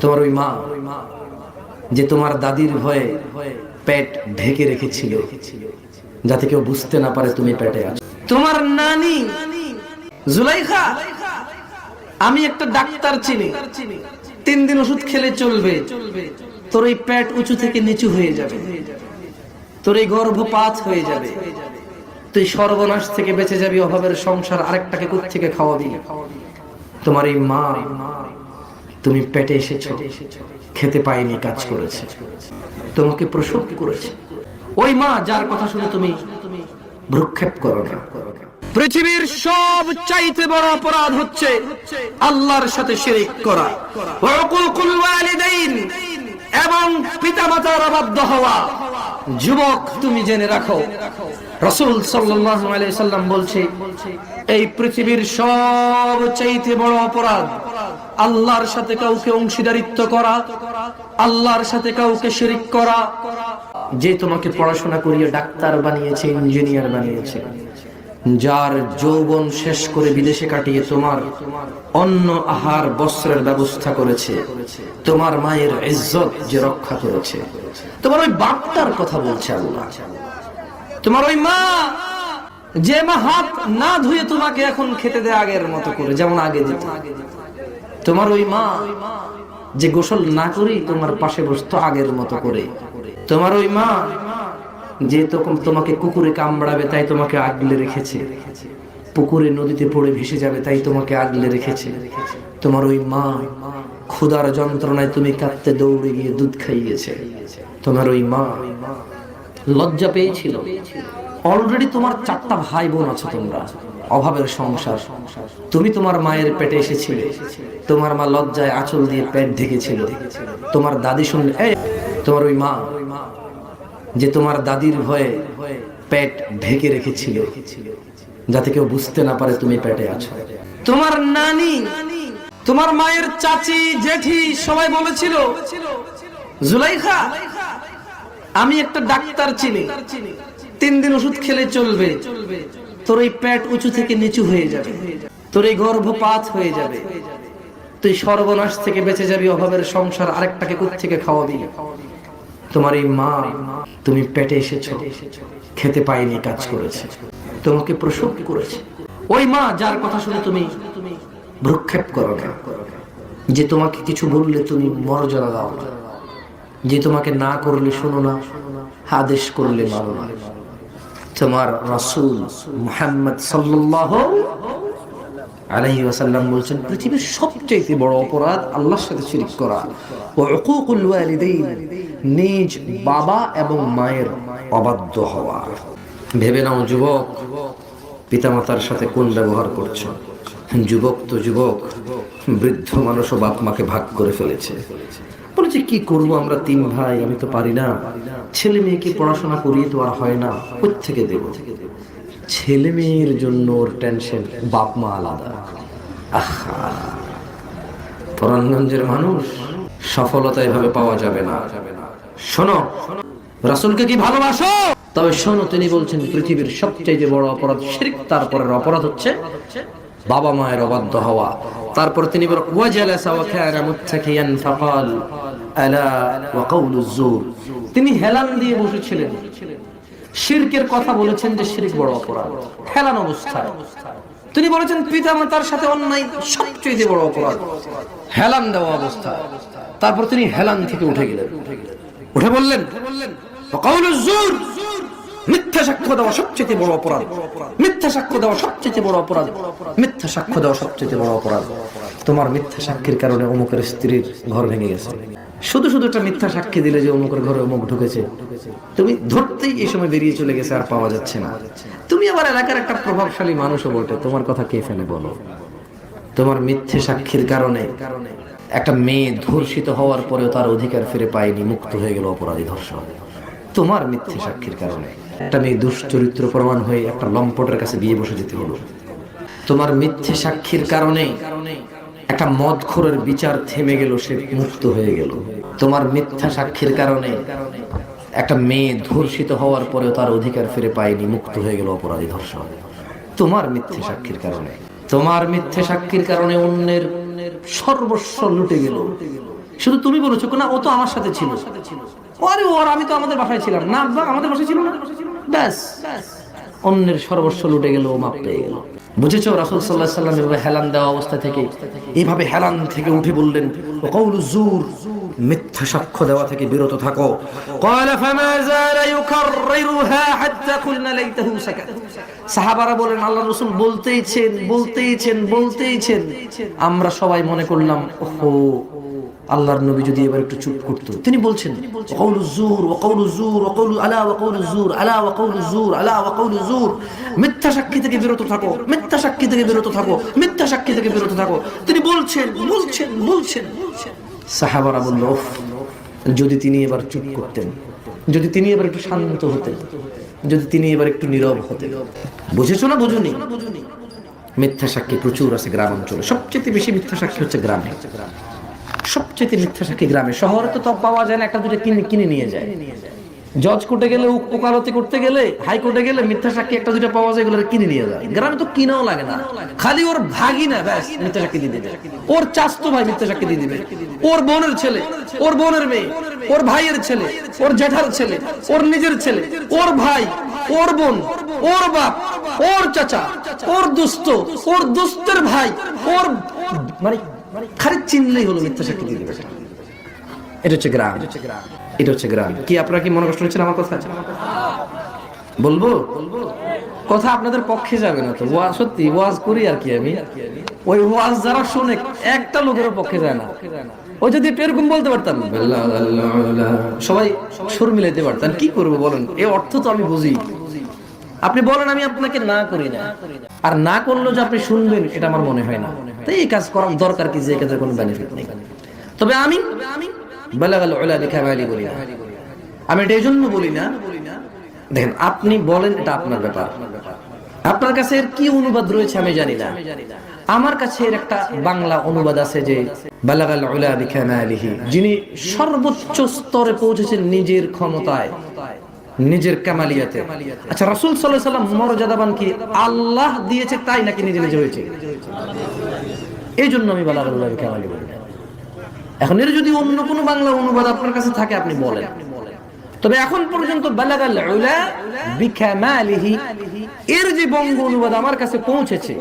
তোমার ওই মা যে তোমার দাদির ভয়ে পেট ঢেকে রেখেছিল, যাতে কেউ বুঝতে না পারে তুমি পেটে আছো। তোমার নানি জুলাইখা, আমি একটা ডাক্তার চিনি। তিন দিন ওষুধ খেলে চলবে। তোর এই পেট উঁচু থেকে নিচু হয়ে যাবে। তোর এই গর্ভপাত হয়ে যাবে। তুই সর্বনাশ থেকে বেঁচে যাবি, অভাবের সংসার আরেকটাকে থেকে খাওয়াবি? তোমার এই মা তুমি পেটে এসেছ খেতে পাইনি কাজ করেছে। তোমাকে প্রসব করেছে। ওই মা যার কথা শুনে তুমি ভ্রুক্ষেপ করো না। পৃথিবীর সব চাইতে বড় অপরাধ হচ্ছে আল্লাহর সাথে শিরিক করা। ওয়াকুল ওয়ালিদাইন এবং পিতামাতার অবাধ্য হওয়া। যুবক, তুমি জেনে রাখো, রসুল সাল্লাম বলছে, এই পৃথিবীর সব চাইতে বড় অপরাধ, আল্লাহর সাথে কাউকে অংশীদারিত্ব করা, আল্লাহর সাথে কাউকে শিরিক করা, যে তোমাকে পড়াশোনা করিয়ে ডাক্তার বানিয়েছে, ইঞ্জিনিয়ার বানিয়েছে। যার যৌবন শেষ করে বিদেশে কাটিয়ে তোমার অন্য আহার বস্ত্রের ব্যবস্থা করেছে। তোমার মায়ের ইজ্জত যে রক্ষা করেছে। তোমার ওই বাপটার কথা বলছে আল্লাহ। তোমার ওই মা, যে মা হাত না ধুয়ে তোমাকে এখন খেতে দেয় আগের মতো করে, যেমন আগে দিত। তোমার ওই মা, যে গোসল না করি তোমার পাশে বসতো আগের মতো করে। তোমার ওই মা যে তোমাকে কুকুরে কামড়াবে, তাই তোমাকে আগলে রেখেছে। পুকুরে, নদীতে পড়ে ভেসে যাবে, তাই তোমাকে আগলে রেখেছে। তোমার ওই মা, ক্ষুধার যন্ত্রণায় তুমি কাঁদতে দৌড়ে গিয়ে দুধ খাইয়েছে। তোমার ওই মা লজ্জা পেয়েছিল। অলরেডি তোমার চারটা ভাই বোন আছো তোমরা। অভাবের সংসার। তুমি তোমার মায়ের পেটে এসেছিলে। তোমার মা লজ্জায় আঁচল দিয়ে পেট ঢেকেছিল। তোমার দাদি শুনলে তোমার ওই মা যে তোমার দাদির ভয়ে পেট ঢেকে রেখেছিল, যাতে কেউ বুঝতে না পারে তুমি পেটে আছো। তোমার নানি, তোমার মায়ের চাচি, জেঠি সবাই বলেছিল, জুলাইখা, আমি একটা ডাক্তার চিনি। তিন দিন ওষুধ খেলে চলবে। তোর এই পেট উঁচু থেকে নিচু হয়ে যাবে। তোর এই গর্ভপাত হয়ে যাবে। তুই সর্বনাশ থেকে বেঁচে যাবি, অভাবের সংসার আরেকটাকে থেকে খাওয়াবি? তোমার এই মা, তুমি পেটে এসেছ, খেতে পাইনি কাজ করেছে। তোমাকে প্রসব করেছে। ওই মা, যার কথা শুনে তুমি ভ্রুক্ষেপ করো না যে তোমাকে কিছু বললে তুমি মর্যাদা দাও না। যে তোমাকে না করলে শোনো না, আদেশ করলে মানো না। তোমার রাসূল মুহাম্মদ সাল্লাল্লাহু আলাইহি ওয়াসাল্লাম বলছেন, পৃথিবীর সবচেয়ে বড় অপরাধ আল্লাহর সাথে শিরক করা। ও ওয়ালিদাইন, নিজ বাবা এবং মায়ের অবাধ্য হওয়া। ভেবে নাও যুবক, পিতামাতার সাথে কোন ব্যবহার করছ? যুবক তো যুবক, বৃদ্ধ মানুষও বাপ মাকে ভাগ করে ফেলেছে। বলেছে কি করব আমরা তিন ভাই? আমি তো পারি না। ছেলে মেয়েকে পড়াশোনা করিয়ে তো আর হয় না। থেকে দেব? ছেলে মেয়ের জন্য ওর টেনশন বাপ মা আলাদা। আহা পরাণগঞ্জের মানুষ সফলতা এভাবে পাওয়া যাবে না। শোনো, রাসুলকে কি ভালোবাসো? তবে শোনো, তিনি বলছেন, পৃথিবীর সবচেয়ে বড় অপরাধ শিরক, তারপরের অপরাধ হচ্ছে বাবা মায়ের অবাধ্য হওয়া। তারপর তিনি তিনি হেলান দিয়ে বসেছিলেন। শিরকের কথা বলেছেন যে শিরক বড় অপরাধ। হেলান অবস্থায়। তিনি বলেছেন পিতা মাতার সাথে অন্যায় সবচেয়ে বড় অপরাধ। হেলান দেওয়া অবস্থা তারপর তিনি হেলান থেকে উঠে গেলেন। উঠে বললেন মিথ্যা সাক্ষ্য দেওয়া সবচেয়ে বড় অপরাধ। মিথ্যা সাক্ষ্য দেওয়া সবচেয়ে বড় অপরাধ। মিথ্যা সাক্ষ্য দেওয়া সবচেয়ে বড় অপরাধ। তোমার মিথ্যা সাক্ষীর কারণে অমুকের স্ত্রীর ঘর ভেঙে গেছে। শুধু শুধু একটা মিথ্যা সাক্ষী দিলে যে অমুকের ঘরে অমুক ঢুকেছে। তুমি ধরতেই এই সময় বেরিয়ে চলে গেছে আর পাওয়া যাচ্ছে না। তুমি আবার এলাকার একটা প্রভাবশালী মানুষও বটে। তোমার কথা কে ফেলে বলো? তোমার মিথ্যে সাক্ষীর কারণে একটা মেয়ে ধর্ষিত হওয়ার পরেও তার অধিকার ফিরে পায়নি, মুক্ত হয়ে গেল অপরাধী ধর্ষণ তোমার মিথ্যে সাক্ষীর কারণে একটা মেয়ে দুশ্চরিত্র প্রমাণ হয়ে একটা লম্পটের কাছে বিয়ে বসে যেতে হলো। তোমার মিথ্যে সাক্ষীর কারণে একটা মদখোরের বিচার থেমে গেল, সে মুক্ত হয়ে গেল। তোমার মিথ্যা সাক্ষীর কারণে একটা মেয়ে ধর্ষিত হওয়ার পরেও তার অধিকার ফিরে পায়নি, মুক্ত হয়ে গেল অপরাধী ধর্ষণ। তোমার মিথ্যে সাক্ষীর কারণে। তোমার মিথ্যে সাক্ষীর কারণে অন্যের সর্বস্ব লুটে গেল। শুধু তুমি বলেছ, না, ও তো আমার সাথে ছিল। আরে, ওর আমি তো আমাদের বাসায় ছিলাম। না আমাদের বাসায় ছিল না? ব্যাস। অন্যের সর্বস্ব লুটে গেল, ও মাপ পেয়ে গেল। বুঝেছ? রাসুল সাল্লাহ সাল্লাম এভাবে হেলান দেওয়া অবস্থা থেকে এইভাবে হেলান থেকে উঠে বললেন জুর মিথ্যা সাক্ষ্য দেওয়া থেকে বিরত থাকো। সাহাবারা বলেন আল্লাহ রসুল বলতেইছেন বলতেইছেন বলতেইছেন। আমরা সবাই মনে করলাম ও আল্লাহর নবী যদি এবার একটু চুপ করতো। তিনি বলছেন জুর জুর আলা জুর আলা জুর আলা জুর মিথ্যা সাক্ষী থেকে বিরত থাকো মিথ্যা সাক্ষী থেকে বিরত থাকো মিথ্যা সাক্ষী থেকে বিরত থাকো। তিনি বলছেন বলছেন বলছেন সাহাবারা বলল যদি তিনি এবার চুপ করতেন যদি তিনি এবার একটু শান্ত হতেন যদি তিনি এবার একটু নীরব হতেন। বুঝেছ না বুঝুনি? মিথ্যা সাক্ষী প্রচুর আছে গ্রাম অঞ্চলে। সবচেয়ে বেশি মিথ্যা সাক্ষী হচ্ছে গ্রামে। সবচেয়ে মিথ্যা সাক্ষী গ্রামে। শহরে তো তব পাওয়া যায় না, একটা দুটো কিনে কিনে নিয়ে যায়। জজ কোর্টে গেলে ওকালতি করতে গেলে হাইকোর্টে গেলে মিথ্যা সাক্ষী একটা দুটো পাওয়া যায় এগুলো কিনে নিয়ে যায়। গ্রামে তো কিনাও লাগে না। খালি ওর ভাগি না ব্যাস, মিথ্যা সাক্ষী দিয়ে দিবে। ওর চাস্তো ভাই মিথ্যা সাক্ষী দিয়ে দিবে। ওর বোনের ছেলে, ওর বোনের মেয়ে, ওর ভাইয়ের ছেলে, ওর জেঠার ছেলে, ওর নিজের ছেলে, ওর ভাই, ওর বোন, ওর বাপ, ওর চাচা, ওর দুস্থ ওর দুস্থের ভাই, ওর মানে খালি চিনলেই হলো মিথ্যা সাক্ষী দিয়ে দিবে এটা হচ্ছে গ্রাম। এটা হচ্ছে গ্রাম। কি আপনারা কি মনে কষ্ট হচ্ছেন? আমার কথা বলব? কথা আপনাদের পক্ষে যাবে না তো। ওয়াজ সত্যি ওয়াজ করি আর কি আমি। ওই ওয়াজ যারা শুনে একটা লোকের পক্ষে যায় না। যদি এরকম বলতে পারতাম। সবাই সুর মিলাইতে পারতাম। কি করব বলেন? এ অর্থ তো আমি বুঝি। আপনি বলেন আমি আপনাকে না করি না। আর না করলেও যে আপনি শুনবেন এটা আমার মনে হয় না। তাই এই কাজ করার দরকার কি? যে কাজের কোনো বেনিফিট নেই। তবে আমি বলি না। আমি এটা এই জন্য বলি না। দেখেন, আপনি বলেন এটা আপনার ব্যাপার। আপনার কাছে এর কি অনুবাদ রয়েছে আমি জানি না। আমার কাছে এর একটা বাংলা অনুবাদ আছে যে বালাগাল উলা যিনি সর্বোচ্চ স্তরে পৌঁছেছেন নিজের ক্ষমতায়, নিজের কামালিয়াতে। আচ্ছা রাসূল সাল্লাল্লাহু আলাইহি সাল্লাম মর্যাদাবান কি আল্লাহ দিয়েছে তাই নাকি নিজে নিজে হয়েছে? এই জন্য আমি বালাগুল্লাহ কামালি বলি এখন এর যদি অন্য কোনো বাংলা অনুবাদ আপনার কাছে থাকে, আপনি বলেন। তবে এখন পর্যন্ত বালাগাল বিকামালিহি এর যে বঙ্গ অনুবাদ আমার কাছে পৌঁছেছে,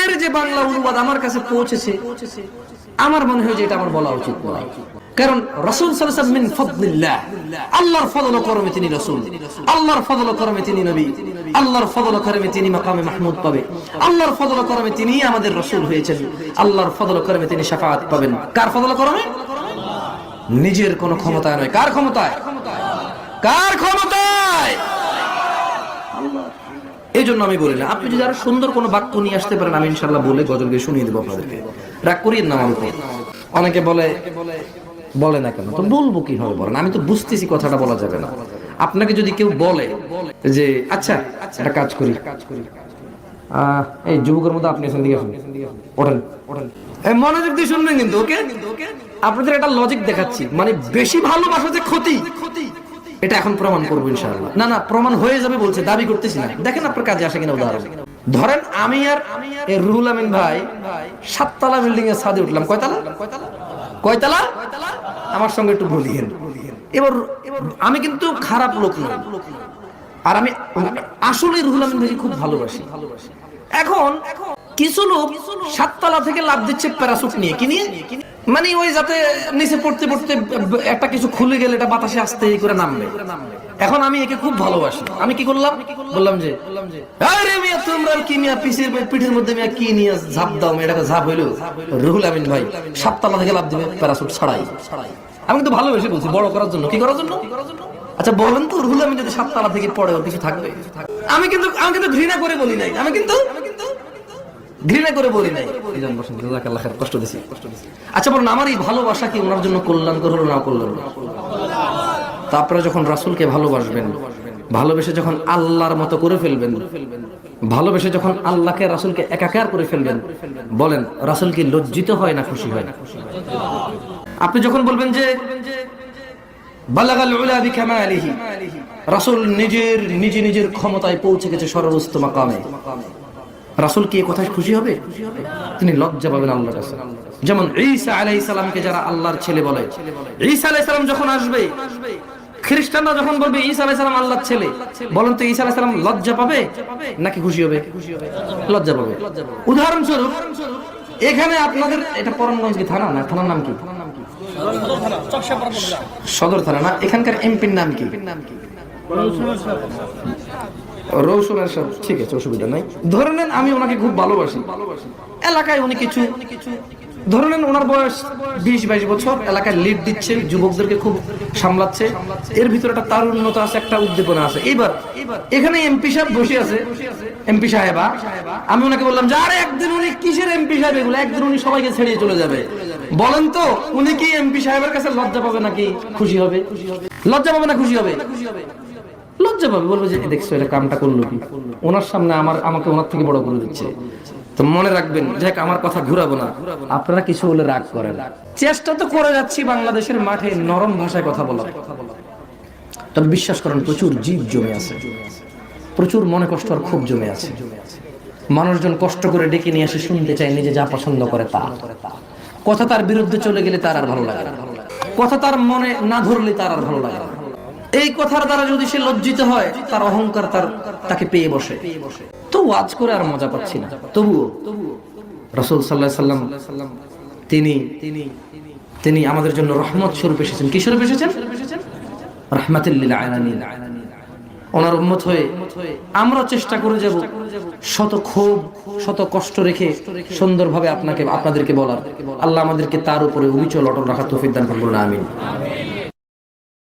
এর যে বাংলা অনুবাদ আমার কাছে পৌঁছেছে, আমার মনে হয় যে এটা আমার বলা উচিত নয় কারণ রাসূল আল্লাহর ফজল ও করমে তিনি রাসূল, আল্লাহর ফজল ও করমে তিনি নবী, আল্লাহর ফজল ও করমে তিনি মাকামে মাহমুদ পাবে, আল্লাহর ফজল ও করমে তিনি আমাদের রসুল হয়েছেন, আল্লাহর ফজল ও করমে তিনি শাফাআত পাবেন। কার ফজল ও করমে? নিজের কোনো ক্ষমতায় নয়। কার ক্ষমতায়? কার ক্ষমতায়? এই জন্য আমি আপনি যদি আরও সুন্দর কোনো বাক্য নিয়ে আসতে পারেন, আমি ইনশাল্লাহ বলে গজলকে শুনিয়ে দেবো আপনাদেরকে। রাগ না আমার অনেকে বলে বলে না কেন? তো বলব কীভাবে বলেন? আমি তো বুঝতেছি কথাটা বলা যাবে না। আপনাকে যদি কেউ বলে যে আচ্ছা একটা কাজ করি। এই যুবকের মধ্যে আপনি এখান ওঠেন। ওঠেন মনোযোগ দিয়ে শুনবেন কিন্তু, ওকে? আপনাদের একটা লজিক দেখাচ্ছি। মানে বেশি ভালোবাসা যে ক্ষতি এটা এখন প্রমাণ করব ইনশাআল্লাহ। না না, প্রমাণ হয়ে যাবে বলছে, দাবি করতেছি না। দেখেন আপনার কাজে আসে কিনা উদাহরণ। ধরেন আমি আর রুহুল আমিন ভাই সাততলা বিল্ডিং এর ছাদে উঠলাম। কয়তলা? কয়তলা? আমার সঙ্গে একটু বলিয়েন। এবার আমি কিন্তু খারাপ লোক নই। আর আমি আসলে রুহুল আমিন ভাইকে খুব ভালোবাসি। এখন কিছু লোক সাততলা থেকে লাভ দিচ্ছে প্যারাসুট নিয়ে। কি মানে ওই যাতে নিচে পড়তে পড়তে একটা কিছু খুলে গেলে এটা বাতাসে আসতে এই করে নামবে। এখন আমি একে খুব ভালোবাসি। আমি কি করলাম? বললাম যে, আরে মিয়া, তোমরা কি মিয়া পিঠের মধ্যে মিয়া কি নিয়ে ঝাঁপ দাও? ঝাঁপ হইল। রুহুল আমিন ভাই, সাততলা থেকে লাভ দিবে, প্যারাসুট ছাড়াই। আমি কিন্তু ভালোবেসে বলছি, বড় করার জন্য। কি করার জন্য? আচ্ছা বলেন তো, রুহুল আমিন যদি সাততলা থেকে পড়ে কিছু থাকবে? আমি কিন্তু আমি কিন্তু ঘৃণা করে বলি নাই। আমি কিন্তু ঘৃণা করে বলি নাই। কষ্ট দিছি। আচ্ছা বলুন আমার এই ভালোবাসা কি ওনার জন্য কল্যাণকর হলো না কল্যাণ তা আপনারা যখন রাসূলকে ভালোবাসবেন, ভালোবেসে যখন আল্লাহর মতো করে ফেলবেন, ভালোবেসে যখন আল্লাহকে, রাসূলকে একাকার করে ফেলবেন, বলেন, রাসূল কি লজ্জিত হয় না খুশি হয়? আপনি যখন বলবেন যে রাসূল নিজের, নিজে নিজের ক্ষমতায় পৌঁছে গেছে সর্বোচ্চ মাকামে। রাসূল কি কথায় খুশি হবে? তিনি লজ্জা পাবেন আল্লাহর কাছে। যেমন ঈসা সালামকে যারা আল্লাহর ছেলে বলে, ঈসা আলাইহিস সালাম যখন আসবে, খ্রিস্টানরা যখন বলবে ঈসা আলাইহিস সালাম আল্লাহর ছেলে, বলেন তো ঈসা আলাইহিস সালাম লজ্জা পাবে নাকি খুশি হবে? লজ্জা পাবে। উদাহরণস্বরূপ, এখানে আপনাদের, এটা পরমগঞ্জ কি থানা? না, থানার নাম কি? সদর থানা না, এখানকার এমপির নাম কি? রৌশন সব। ঠিক আছে, অসুবিধা নাই। ধরে নেন আমি ওনাকে খুব ভালোবাসি। এলাকায় উনি কিছু ধরে নেন ওনার বয়স বিশ, বাইশ বছর। এলাকায় লিড দিচ্ছে, যুবকদেরকে খুব সামলাচ্ছে। এর ভিতরে একটা আছে, একটা উদ্দীপনা আছে। এইবার এখানে এমপি সাহেব বসে আছে। এমপি সাহেবা আমি ওনাকে বললাম, যে আরে একদিন উনি কিসের এমপি সাহেব এগুলো? একদিন উনি সবাইকে ছেড়িয়ে চলে যাবে। বলেন তো, উনি কি এমপি সাহেবের কাছে লজ্জা পাবে নাকি খুশি হবে? লজ্জা পাবে না খুশি হবে? লজ্জা পাবে, বলব যে দেখছ, এটা কামটা করল কি? ওনার সামনে আমার, আমাকে ওনার থেকে বড় করে দিচ্ছে। তো মনে রাখবেন, যাক, আমার কথা ঘুরাবো না। আপনারা কিছু বলে রাগ করেন। চেষ্টা তো করে যাচ্ছি বাংলাদেশের মাঠে নরম ভাষায় কথা বলা তবে বিশ্বাস করেন, প্রচুর জীব জমে আছে। প্রচুর মনে কষ্ট আর খুব জমে আছে। মানুষজন কষ্ট করে ডেকে নিয়ে এসে শুনতে চায়, নিজে যা পছন্দ করে তা। কথা তার বিরুদ্ধে চলে গেলে তার আর ভালো লাগে কথা তার মনে না ধরলে তার আর ভালো লাগে না। এই কথার দ্বারা যদি সে লজ্জিত হয়, তার অহংকার তার, তাকে পেয়ে বসে। তো ওয়াজ করে আর মজা পাচ্ছি না। তবুও রসুল সাল্লাহ সাল্লাম, তিনি তিনি আমাদের জন্য রহমত স্বরূপ এসেছেন। কি স্বরূপ এসেছেন? রহমাতুল্লিল ওনার উম্মত হয়ে আমরা চেষ্টা করে যাব শত ক্ষোভ, শত কষ্ট রেখে সুন্দরভাবে আপনাকে, আপনাদেরকে বলার। আল্লাহ আমাদেরকে তার উপরে অবিচল অটল রাখা তৌফিক দান না আমিন।